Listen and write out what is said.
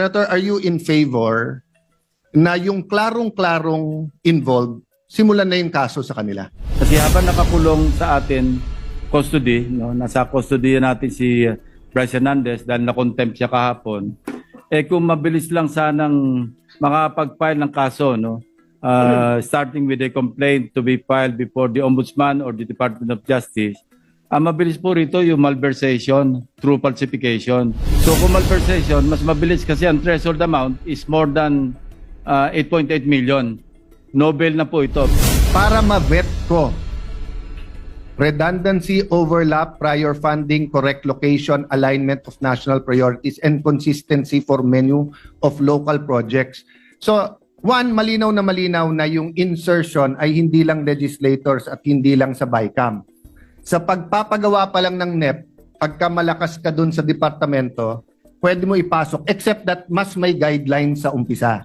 Senator, are you in favor na yung klarong-klarong involved, simulan na yung kaso sa kanila? Kasi habang nakakulong sa atin, custody, no, nasa custody natin si uh, Bryce Hernandez dahil na-contempt siya kahapon, eh kung mabilis lang sanang makapag-file ng kaso, no, uh, starting with a complaint to be filed before the Ombudsman or the Department of Justice, ang mabilis po rito yung malversation through falsification. So kung malversation, mas mabilis kasi ang threshold amount is more than uh, 8.8 million. Nobel na po ito. Para ma-vet ko, redundancy, overlap, prior funding, correct location, alignment of national priorities, and consistency for menu of local projects. So, one, malinaw na malinaw na yung insertion ay hindi lang legislators at hindi lang sa BICAM. Sa pagpapagawa pa lang ng NEP, pagka malakas ka dun sa departamento, pwede mo ipasok except that mas may guidelines sa umpisa.